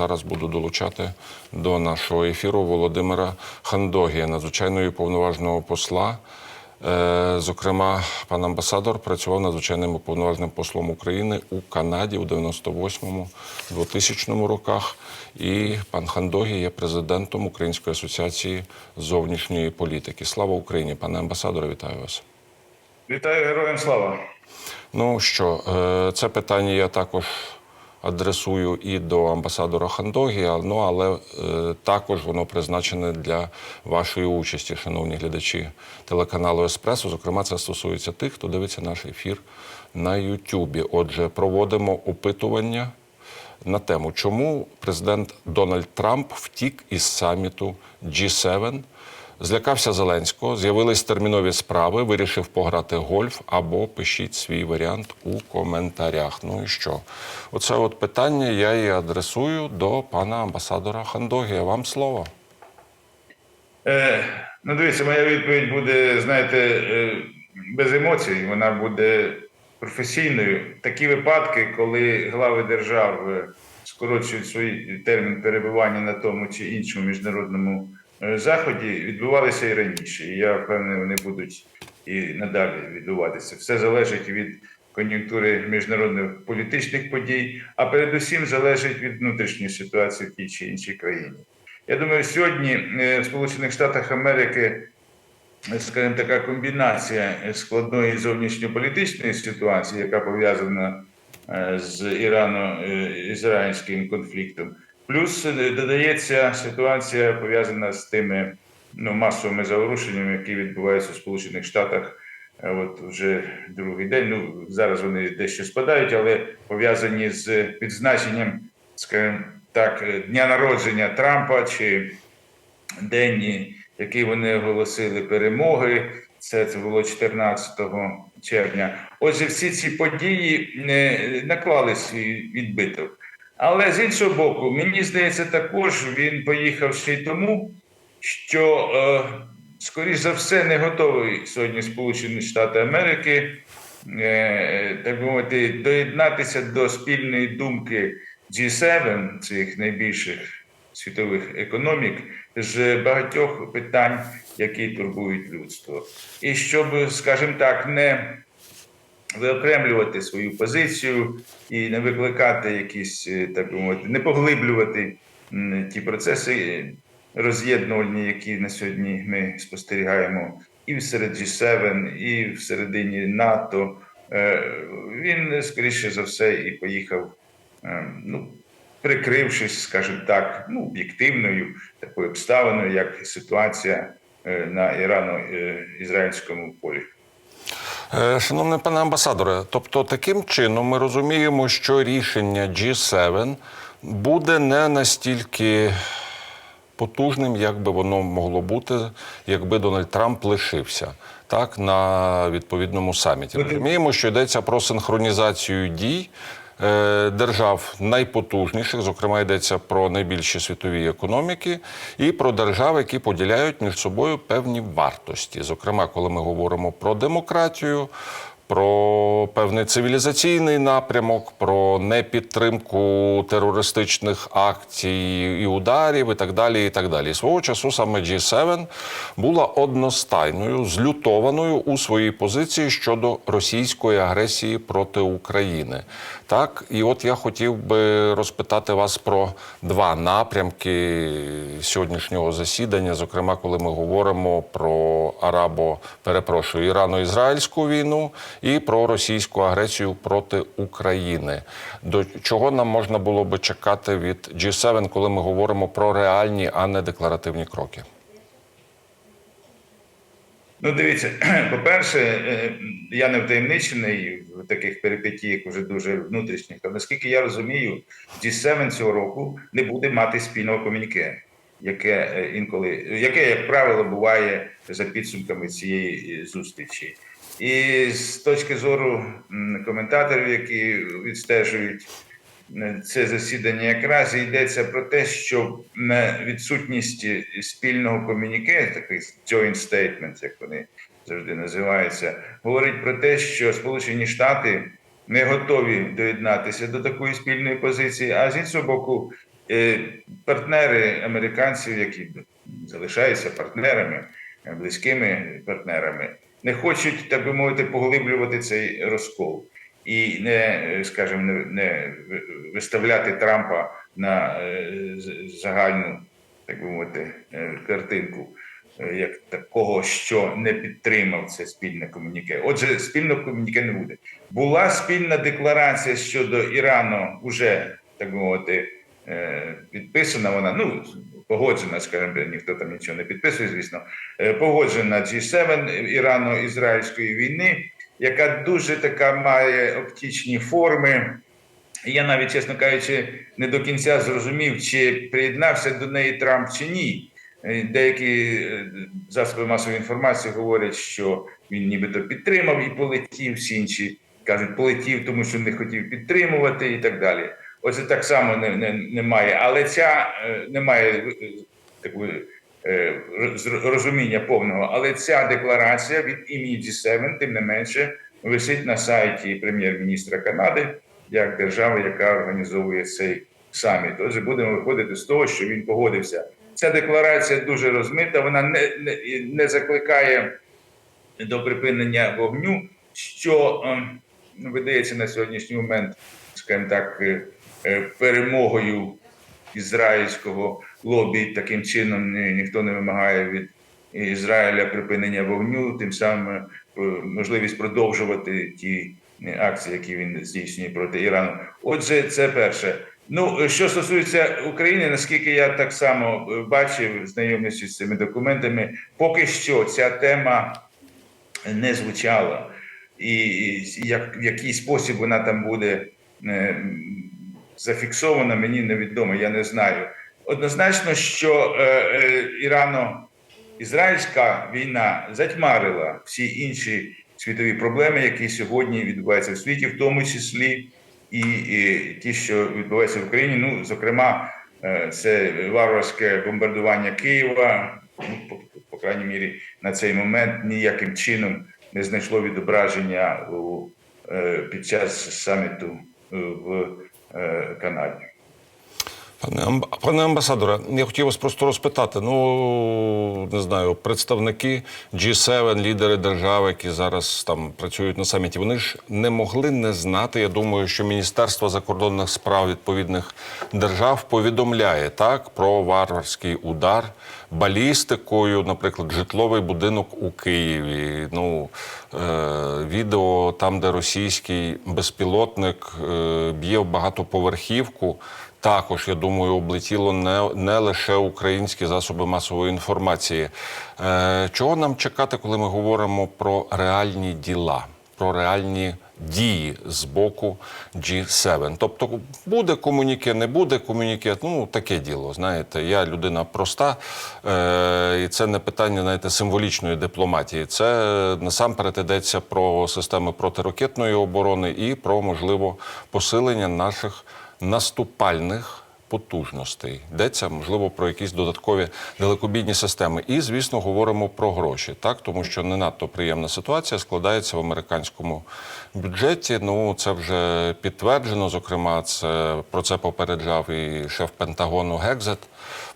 Зараз буду долучати до нашого ефіру Володимира Хандогія, надзвичайного і повноважного посла. Е, Зокрема, пан амбасадор працював надзвичайним уповноваженим послом України у Канаді у 98-2000 роках. І пан Хандогі є президентом Української асоціації зовнішньої політики. Слава Україні, пане амбасадоре, вітаю вас. Вітаю героям слава. Ну що, е, це питання я також адресую і до амбасадора Хандогі, ну але е, також воно призначене для вашої участі, шановні глядачі телеканалу Еспресо. Зокрема, це стосується тих, хто дивиться наш ефір на Ютубі. Отже, проводимо опитування на тему, чому президент Дональд Трамп втік із саміту G7, злякався Зеленського, з'явились термінові справи, вирішив пограти гольф або пишіть свій варіант у коментарях. Ну і що? Оце от питання я і адресую до пана амбасадора Хандогія. Вам слово. Е, ну, дивіться, моя відповідь буде, знаєте, е, без емоцій. Вона буде професійною. Такі випадки, коли глави держав е, скорочують свій термін перебування на тому чи іншому міжнародному заході, відбувалися і раніше. І я впевнений, вони будуть і надалі відбуватися. Все залежить від кон'юнктури міжнародних політичних подій, а передусім залежить від внутрішньої ситуації в тій чи іншій країні. Я думаю, сьогодні е, в Сполучених Штатах Америки, е, скажімо, така комбінація складної зовнішньополітичної ситуації, яка пов'язана е, з Ірано-ізраїльським конфліктом, плюс е, додається ситуація пов'язана з тими ну, масовими заворушеннями, які відбуваються в Сполучених Штатах. е, От вже другий день. Ну зараз вони дещо спадають, але пов'язані з підзначенням, скажімо так, е, дня народження Трампа чи день, який вони оголосили перемоги. Це було 14 червня. Отже, всі ці події наклали свій відбиток. Але з іншого боку, мені здається, також він поїхав ще й тому, що, е, скоріш за все, не готовий сьогодні Сполучені Штати Америки, е, так би мовити, доєднатися до спільної думки G7, цих найбільших світових економік, з багатьох питань, які турбують людство. І щоб, скажімо так, не виокремлювати свою позицію і не викликати якісь, е, так би мовити, не поглиблювати ті процеси роз'єднувальні, які на сьогодні ми спостерігаємо і всеред G7, і всередині НАТО. Е, Він, скоріше за все, і поїхав, е, ну, прикрившись, скажімо так, ну, об'єктивною такою обставиною, як ситуація е, на ірано-ізраїльському полі. Е, Шановний пане амбасадоре, тобто таким чином ми розуміємо, що рішення G7 буде не настільки потужним, як би воно могло бути, якби Дональд Трамп лишився так на відповідному саміті. Розуміємо, що йдеться про синхронізацію дій. Е, Держав найпотужніших, зокрема йдеться про найбільші світові економіки, і про держави, які поділяють між собою певні вартості. Зокрема, коли ми говоримо про демократію, про певний цивілізаційний напрямок, про непідтримку терористичних акцій і ударів, і так далі. І так далі. Свого часу саме G7 була одностайною, злютованою у своїй позиції щодо російської агресії проти України. Так, і от я хотів би розпитати вас про два напрямки сьогоднішнього засідання, зокрема, коли ми говоримо про арабо, перепрошую, ірано-ізраїльську війну і про російську агресію проти України. До чого нам можна було би чекати від G7, коли ми говоримо про реальні, а не декларативні кроки? Ну, дивіться, по-перше, е, я не втаємничений в таких перипетіях вже дуже внутрішніх. Але наскільки я розумію, G7 цього року не буде мати спільного комуніке, яке е, інколи, яке, як правило, буває за підсумками цієї е, зустрічі. І з точки зору коментаторів, які відстежують е, це засідання, якраз йдеться про те, що відсутність спільного комуніке, такий joint statement, як вони завжди називаються, говорить про те, що Сполучені Штати не готові доєднатися до такої спільної позиції, а з іншого боку, е, партнери американців, які залишаються партнерами, близькими партнерами, не хочуть, так би мовити, поглиблювати цей розкол і не, е, скажімо, не, не виставляти Трампа на е, загальну, так би мовити, е, картинку. Як такого, що не підтримав це спільне комуніке. Отже, спільного комуніке не буде. Була спільна декларація щодо Ірану, уже так би мовити, підписана. Вона ну погоджена, скажімо, ніхто там нічого не підписує, звісно. е, Погоджена G7 Ірано-Ізраїльської війни, яка дуже така має оптичні форми. Я навіть, чесно кажучи, не до кінця зрозумів, чи приєднався до неї Трамп чи ні. Е, Деякі е, засоби масової інформації говорять, що він нібито підтримав і полетів, всі інші кажуть, полетів, тому що не хотів підтримувати і так далі. Оце так само не, не, немає. Але ця е, немає е, такої е, розуміння повного. Але ця декларація від імені G7, тим не менше, висить на сайті прем'єр-міністра Канади як держави, яка організовує цей саміт. Отже, будемо виходити з того, що він погодився. Ця декларація дуже розмита, вона не, не, не закликає до припинення вогню, що ем, видається на сьогоднішній момент, скажімо так, перемогою ізраїльського лобі. Таким чином ніхто не вимагає від Ізраїля припинення вогню, тим самим е, можливість продовжувати ті е, акції, які він здійснює проти Ірану. Отже, це перше. Ну, е, що стосується України, наскільки я так само е, бачив, знайомлячись з цими документами, поки що ця тема не звучала, і як в який спосіб вона там буде м, зафіксована, мені невідомо, я не знаю. Однозначно, що е, е, Ірано-Ізраїльська війна затьмарила всі інші світові проблеми, які сьогодні відбуваються в світі, в тому числі і, і ті, що відбуваються в Україні. Ну, зокрема, е, це варварське бомбардування Києва, ну, по, по крайній мірі, на цей момент ніяким чином не знайшло відображення у, е, під час саміту е, в Канаді. Пане, пане амбасадоре, я хотів вас просто розпитати. Ну не знаю, представники G7, лідери держави, які зараз там працюють на саміті, вони ж не могли не знати. Я думаю, що Міністерство закордонних справ відповідних держав повідомляє так про варварський удар балістикою, наприклад, житловий будинок у Києві. Ну е, відео там, де російський безпілотник е, б'є в багатоповерхівку. Також, я думаю, облетіло не, не лише українські засоби масової інформації. Е, чого нам чекати, коли ми говоримо про реальні діла, про реальні дії з боку G7? Тобто буде комуніке, не буде комуніке, ну таке діло. Знаєте, я людина проста, е, і це не питання знаєте, символічної дипломатії. Це насамперед йдеться про системи протиракетної оборони і про можливо посилення наших наступальних потужностей. Йдеться, можливо, про якісь додаткові далекобійні системи. І, звісно, говоримо про гроші, так тому що не надто приємна ситуація складається в американському бюджеті. Ну це вже підтверджено. Зокрема, це про це попереджав і шеф Пентагону Гекзет.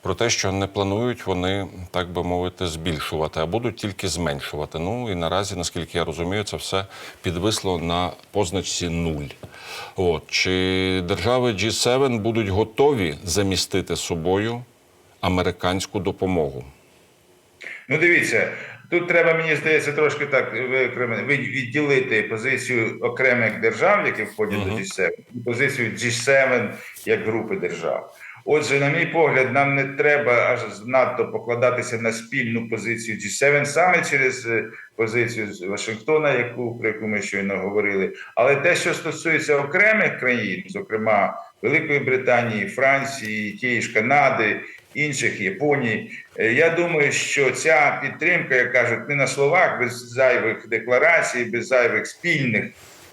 Про те, що не планують вони, так би мовити, збільшувати, а будуть тільки зменшувати. Ну і наразі, наскільки я розумію, це все підвисло на позначці нуль. От чи держави G7 будуть готові замістити собою американську допомогу? Ну, дивіться, тут треба, мені здається, трошки так відділити позицію окремих держав, які входять до G7, і позицію G7 як групи держав. Отже, на мій погляд, нам не треба аж надто покладатися на спільну позицію G7 саме через е, позицію з Вашингтона, яку про яку ми щойно говорили. Але те, що стосується окремих країн, зокрема Великої Британії, Франції, тієї ж Канади, інших Японії, е, я думаю, що ця підтримка, як кажуть, не на словах, без зайвих декларацій, без зайвих спільних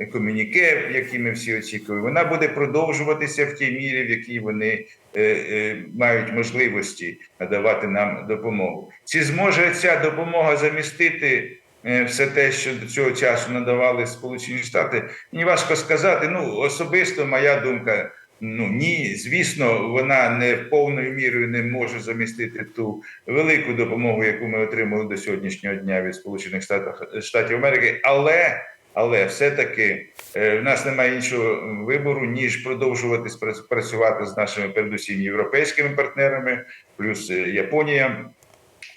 комюніке, які ми всі очікуємо, вона буде продовжуватися в тій мірі, в якій вони е, е, мають можливості надавати нам допомогу. Чи зможе ця допомога замістити е, все те, що до цього часу надавали Сполучені Штати? Мені важко сказати. Ну особисто моя думка Ну ні, звісно, вона не повною мірою не може замістити ту велику допомогу, яку ми отримали до сьогоднішнього дня від Сполучених Штатів Штатів Америки. Але але все-таки е, в нас немає іншого вибору ніж продовжувати працювати з нашими передусім європейськими партнерами, плюс е, Японія,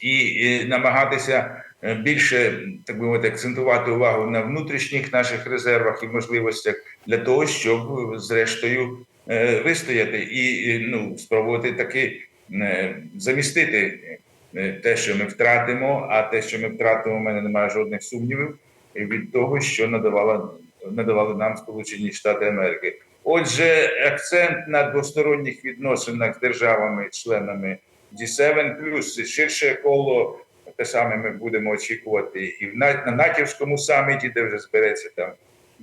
і, і намагатися е, більше так би мовити акцентувати увагу на внутрішніх наших резервах і можливостях для того, щоб зрештою вистояти і, ну спробувати таки замістити те, що ми втратимо. А те, що ми втратимо, у мене немає жодних сумнівів від того, що надавала надавали нам Сполучені Штати Америки. Отже, акцент на двосторонніх відносинах з державами-членами G7, плюс ширше коло те саме ми будемо очікувати і на натівському саміті, де вже збереться там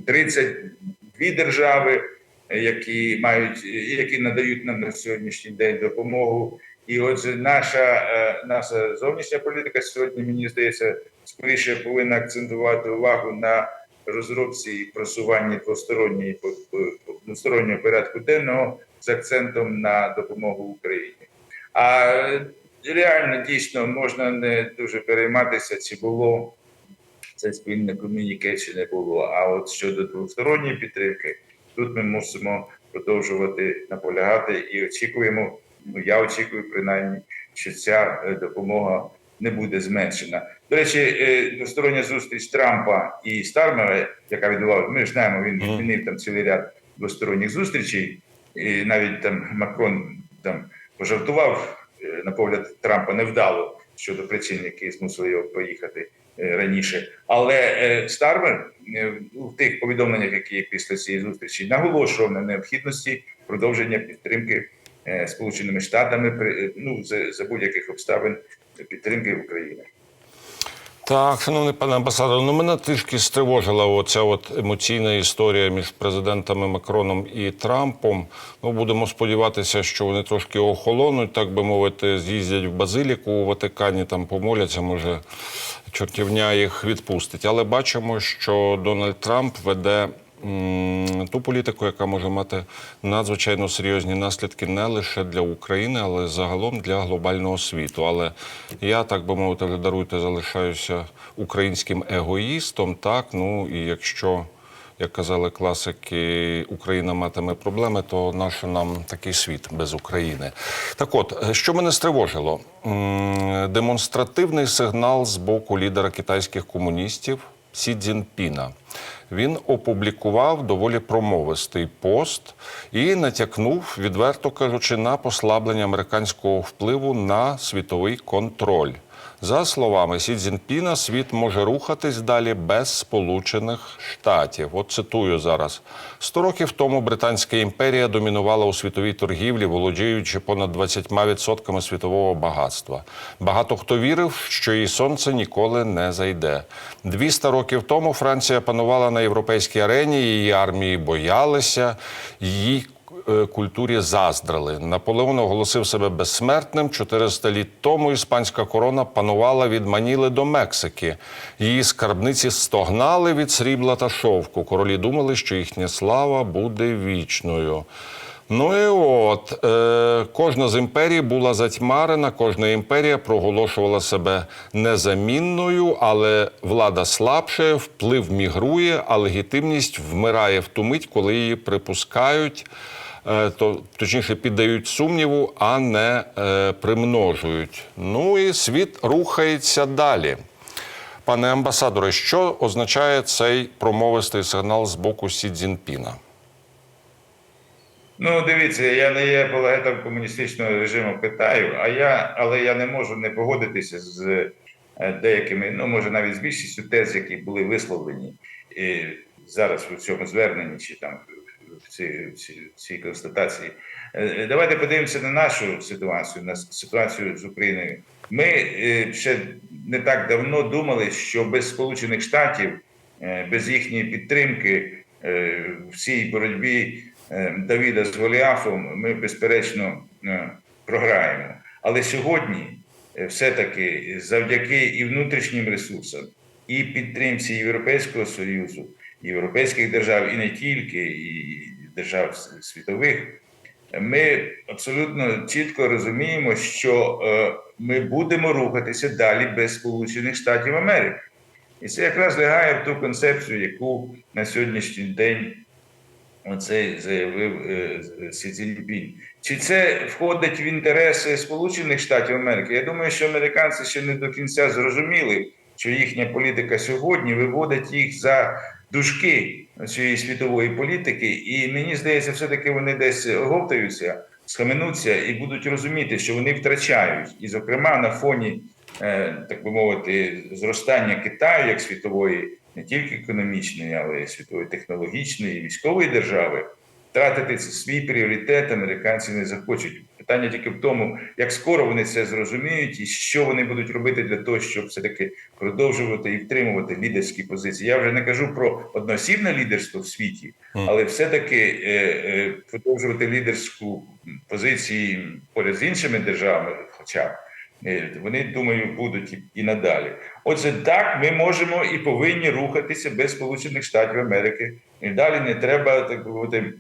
32 держави, які мають які надають нам на сьогоднішній день допомогу. І отже, наша е, наша зовнішня політика сьогодні, мені здається, скоріше повинна акцентувати увагу на розробці і просуванні двосторонньої двостороннього порядку денного з акцентом на допомогу Україні. А реально дійсно можна не дуже перейматися, чи було це спільне комюніке, чи не було. А от щодо двосторонньої підтримки, тут ми мусимо продовжувати наполягати і очікуємо. Ну я очікую принаймні, що ця е, допомога не буде зменшена. До речі, е, двостороння зустріч Трампа і Стармера, яка відбувалася, ми ж знаємо, він відмінив там цілий ряд двосторонніх зустрічей, і навіть там Макрон там пожартував е, на погляд Трампа невдало щодо причин, які змусили його поїхати е, раніше. Але Стармер в тих повідомленнях, які є після цієї зустрічі, наголошував на необхідності продовження підтримки Сполученими Штатами ну за, за будь-яких обставин підтримки України. Так, шановний пане амбасадор, ну мене трішки стривожила оця от емоційна історія між президентами Макроном і Трампом. Ну, будемо сподіватися, що вони трошки охолонуть, так би мовити, з'їздять в Базиліку у Ватикані, там помоляться, може, чортівня їх відпустить. Але бачимо, що Дональд Трамп веде ту політику, яка може мати надзвичайно серйозні наслідки не лише для України, але загалом для глобального світу. Але я, так би мовити, даруйте, залишаюся українським егоїстом. Так, ну і якщо. Як казали класики, Україна матиме проблеми, то наше нам такий світ без України. Так от, що мене стривожило? Демонстративний сигнал з боку лідера китайських комуністів Сі Цзіньпіна. Він опублікував доволі промовистий пост і натякнув, відверто кажучи, на послаблення американського впливу на світовий контроль. За словами Сі Цзіньпіна, світ може рухатись далі без Сполучених Штатів. От цитую зараз: сто років тому Британська імперія домінувала у світовій торгівлі, володіючи понад 20% світового багатства. Багато хто вірив, що її сонце ніколи не зайде. 200 років тому Франція панувала на європейській арені, її армії боялися, її культурі заздрили. Наполеон оголосив себе безсмертним. 400 літ тому іспанська корона панувала від Маніли до Мексики. Її скарбниці стогнали від срібла та шовку. Королі думали, що їхня слава буде вічною. Ну і от е, кожна з імперій була затьмарена, кожна імперія проголошувала себе незамінною, але влада слабшає, вплив мігрує, а легітимність вмирає в ту мить, коли її припускають, е, то точніше піддають сумніву, а не е, примножують. Ну і світ рухається далі. Пане амбасадоре, що означає цей промовистий сигнал з боку Сі Цзіньпіна? Ну, дивіться, я не є апологетом комуністичного режиму Китаю, а я, але я не можу не погодитися з е, деякими, ну може навіть з більшістю тез, які були висловлені і зараз у цьому зверненні чи там в цій, в цій, констатації. Е, Давайте подивимося на нашу ситуацію, на ситуацію з Україною. Ми е, ще не так давно думали, що без Сполучених Штатів, е, без їхньої підтримки е, в цій боротьбі е, Давіда з Голіафом ми безперечно е, програємо. Але сьогодні е, все-таки завдяки і внутрішнім ресурсам, і підтримці Європейського Союзу, європейських держав, і не тільки, і держав світових, ми абсолютно чітко розуміємо, що е, ми будемо рухатися далі без Сполучених Штатів Америки. І це якраз лягає в ту концепцію, яку на сьогоднішній день оцей заявив е, Сі Цзіньпінь. Чи це входить в інтереси Сполучених Штатів Америки? Я думаю, що американці ще не до кінця зрозуміли, що їхня політика сьогодні виводить їх за дужки цієї світової політики, і мені здається, все-таки вони десь оговтаються, схаменуться і будуть розуміти, що вони втрачають. І, зокрема, на фоні, е, так би мовити, зростання Китаю як світової, не тільки економічної, але й світової технологічної військової держави. Втратити свій пріоритет американці не захочуть. Питання тільки в тому, як скоро вони це зрозуміють, і що вони будуть робити для того, щоб все таки продовжувати і втримувати лідерські позиції. Я вже не кажу про одноосібне лідерство в світі, але все-таки е, е, продовжувати лідерську позиції поряд з іншими державами, хоча б. Е, Вони думаю, будуть і- і надалі. Отже, так ми можемо і повинні рухатися без Сполучених Штатів Америки. І далі не треба так би мовити.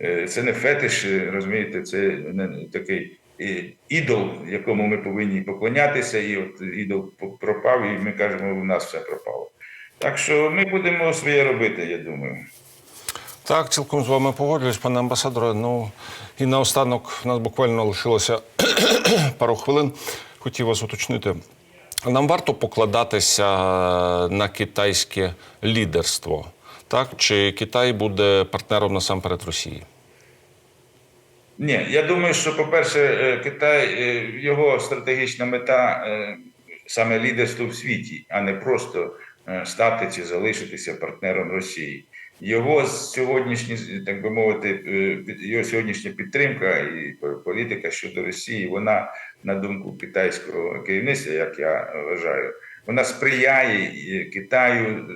Е, Це не фетиш, е, розумієте, це не такий е, ідол, якому ми повинні поклонятися, і от ідол пропав, і ми кажемо, у нас все пропало. Так що ми будемо своє робити, я думаю. Так, цілком з вами погоджуюсь, пане амбасадоре. Ну і наостанок в нас буквально лишилося пару хвилин. Хотів вас уточнити. Нам варто покладатися на китайське лідерство, так? Чи Китай буде партнером насамперед Росії? Ні, я думаю, що, по-перше, е, Китай, е, його стратегічна мета е, саме лідерство в світі, а не просто стати чи залишитися партнером Росії. Його сьогоднішні, так би мовити, його сьогоднішня підтримка і політика щодо Росії, вона, на думку китайського керівництва, як я вважаю, вона сприяє Китаю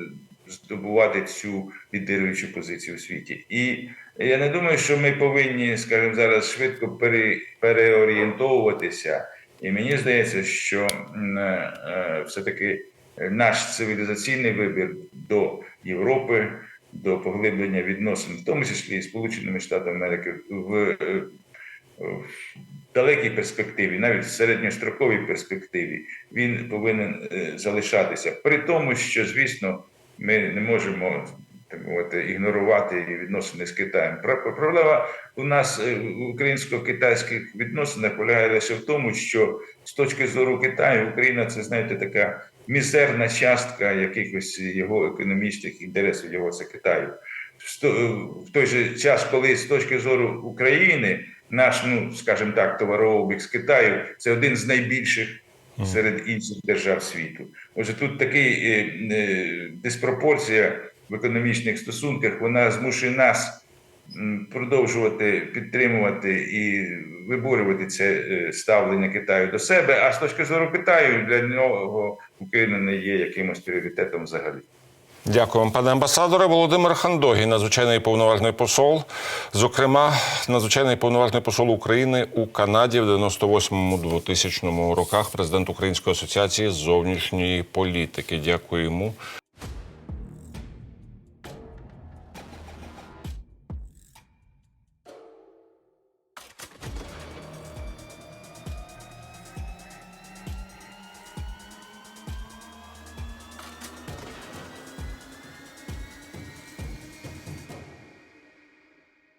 здобувати цю лідируючу позицію у світі. І я не думаю, що ми повинні, скажімо, зараз швидко пере, переорієнтовуватися. І мені здається, що м, е, все-таки наш цивілізаційний вибір до Європи, до поглиблення відносин, в тому числі Сполученими Штатами Америки, в, е, в далекій перспективі, навіть в середньостроковій перспективі, він повинен е, залишатися. При тому, що, звісно, ми не можемо так мовити, ігнорувати відносини з Китаєм. Про- Проблема у нас е, в українсько-китайських відносинах полягає лише в тому, що з точки зору Китаю Україна це знаєте така мізерна частка якихось його економічних інтересів його це Китаю. Сто- В той же час, коли з точки зору України наш, ну скажімо так, товарообіг з Китаю це один з найбільших серед інших держав світу. Отже, тут така е, е, диспропорція в економічних стосунках, вона змушує нас продовжувати підтримувати і виборювати це е, ставлення Китаю до себе. А з точки зору Китаю для нього Україна не є якимось пріоритетом взагалі. Дякую пане амбасадоре. Володимир Хандогі, надзвичайний повноважний посол. Зокрема, надзвичайний повноважний посол України у Канаді в 98-2000 роках, президент Української асоціації зовнішньої політики. Дякую йому